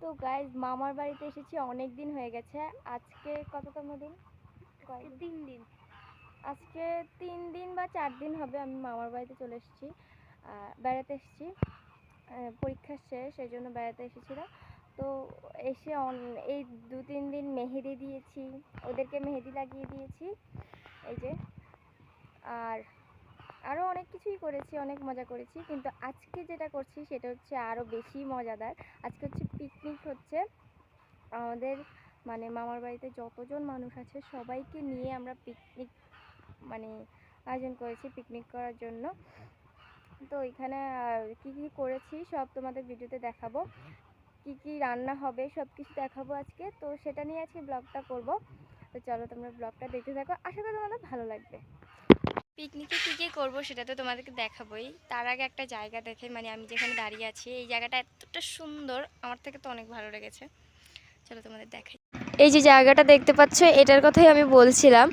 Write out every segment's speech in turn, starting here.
তো গাইজ মামার বাড়িতে এসেছি অনেক দিন হয়ে গেছে। আজকে কততম দিন? তিন দিন। আজকে তিন দিন বা চার দিন হবে আমি মামার বাড়িতে চলে এসেছি বেড়াতে এসেছি। পরীক্ষা শেষ এই জন্য বেড়াতে এসেছিলাম। তো এসে এই দু তিন দিন মেহেদি দিয়েছি ওদেরকে মেহেদি লাগিয়ে দিয়েছি। এই যে আর আরও অনেক কিছুই করেছি, অনেক মজা করেছি। কিন্তু আজকে যেটা করছি সেটা হচ্ছে আরও বেশি মজাদার। আজকে হচ্ছে পিকনিক হচ্ছে। আমাদের মানে মামার বাড়িতে যতজন মানুষ আছে সবাইকে নিয়ে আমরা পিকনিক মানে আয়োজন করেছি পিকনিক করার জন্য। তো এখানে কী কী করেছি সব তোমাদের ভিডিওতে দেখাবো। কি কি রান্না হবে সব কিছু দেখাবো আজকে। তো সেটা নিয়ে আজকে ব্লগটা করব। তো চলো তোমরা ব্লগটা দেখতে থাকো। আশা করি তোমাদের ভালো লাগবে। পিকনিকে কী কী করব সেটা তো তোমাদেরকে দেখাবোই। তার আগে একটা জায়গা দেখে মানে আমি যেখানে দাঁড়িয়ে আছি এই জায়গাটা এতটা সুন্দর আমার থেকে তো অনেক ভালো লেগেছে। চলো তোমাদের দেখাই। এই যে জায়গাটা দেখতে পাচ্ছ এটার কথাই আমি বলছিলাম।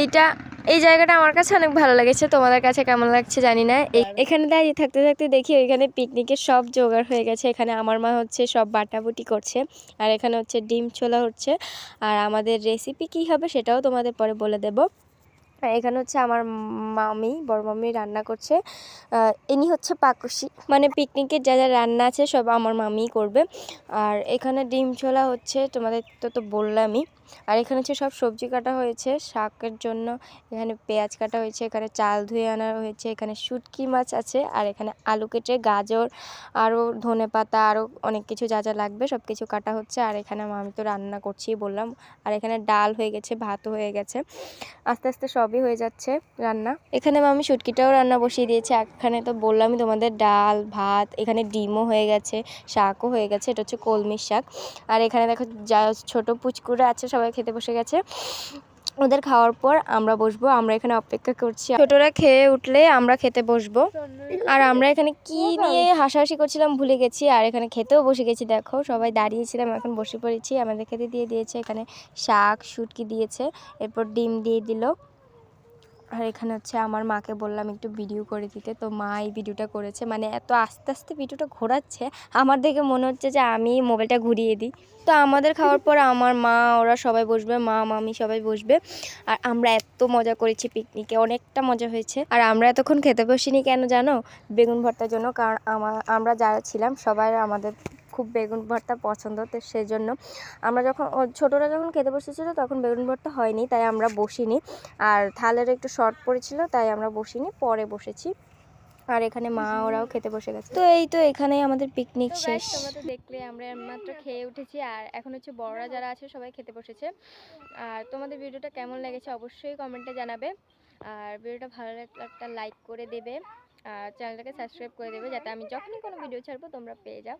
এইটা এই জায়গাটা আমার কাছে অনেক ভালো লেগেছে। তোমাদের কাছে কেমন লাগছে জানি না। এখানে দাঁড়িয়ে থাকতে থাকতে দেখি ওইখানে পিকনিকের সব জোগাড় হয়ে গেছে। এখানে আমার মা হচ্ছে সব বাটাবুটি করছে আর এখানে হচ্ছে ডিম ছোলা হচ্ছে। আর আমাদের রেসিপি কী হবে সেটাও তোমাদের পরে বলে দেব। এখানে হচ্ছে আমার মামি, বড় মামি রান্না করছে। ইনি হচ্ছে পাকসি মানে পিকনিকের যা যা রান্না আছে সব আমার মামিই করবে। আর এখানে ডিম ছোলা হচ্ছে, তোমাদের তো তো বললামই। আর এখানে হচ্ছে সব সবজি কাটা হয়েছে, শাকের জন্য এখানে পেঁয়াজ কাটা হয়েছে, এখানে চাল ধুয়ে আনা হয়েছে, এখানে শুটকি মাছ আছে, আর এখানে আলু কেটে গাজর আরও ধনে পাতা আরও অনেক কিছু যা যা লাগবে সব কিছু কাটা হচ্ছে। আর এখানে আমি তো রান্না করছি বললাম। আর এখানে ডাল হয়ে গেছে, ভাতও হয়ে গেছে। আস্তে আস্তে সবই হয়ে যাচ্ছে রান্না। এখানে আমি শুটকিটাও রান্না বসিয়ে দিয়েছি। এখানে তো বললামই তোমাদের ডাল, ভাত, এখানে ডিমও হয়ে গেছে, শাকও হয়ে গেছে, এটা হচ্ছে কলমির শাক। আর এখানে দেখো যা ছোট পুচকুরা আছে, সবাই খেতে বসে গেছে। ওদের খাওয়ার পর আমরা বসবো, আমরা এখানে অপেক্ষা করছি। ছোটরা খেয়ে উঠলে আমরা খেতে বসবো। আর আমরা এখানে কি নিয়ে হাসাহাসি করছিলাম ভুলে গেছি। আর এখানে খেতেও বসে গেছি, দেখো। সবাই দাঁড়িয়েছিলাম, এখন বসে পড়েছি। আমাদের খেতে দিয়ে দিয়েছে এখানে শাক, শুটকি দিয়েছে, এরপর ডিম দিয়ে দিল। আর এখানে হচ্ছে আমার মাকে বললাম একটু ভিডিও করে দিতে। তো মা এই ভিডিওটা করেছে। মানে এত আস্তে আস্তে ভিডিওটা ঘোরাচ্ছে, আমার দেখে মনে হচ্ছে যে আমি মোবাইলটা ঘুরিয়ে দিই। তো আমাদের খাওয়ার পর আমার মা, ওরা সবাই বসবে, মা, মামি সবাই বসবে। আর আমরা এত মজা করেছি পিকনিকে অনেকটা মজা হয়েছে। আর আমরা এতক্ষণ খেতে বসিনি কেন জানো? বেগুন ভর্তার জন্য, কারণ আমার যারা ছিলাম, সবাই আমাদের খুব বেগুন ভর্তা পছন্দ তো সেই জন্য আমরা যখন ও ছোটরা যখন খেতে বসেছিল তখন বেগুন ভর্তা হয়নি তাই আমরা বসিনি। আর থালের একটু শর্ট পড়েছিল তাই আমরা বসিনি পরে বসেছি। আর এখানে মা ওরাও খেতে বসে গেছে। তো এই তো এখানেই আমাদের পিকনিক শেষ। তোমরা তো দেখলে আমরা মাত্র খেয়ে উঠেছি আর এখন হচ্ছে বড়রা যারা আছে সবাই খেতে বসেছে। আর তোমাদের ভিডিওটা কেমন লেগেছে অবশ্যই কমেন্টে জানাবে। আর ভিডিওটা ভালো লাগলে একটা লাইক করে দেবে। চ্যানেলটাকে সাবস্ক্রাইব করে দেবে যাতে আমি যখনই কোনো ভিডিও ছাড়বো তোমরা পেয়ে যাও।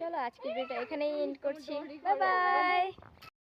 চলো আজকের ভিডিওটা এখানেই এন্ড করছি। বাই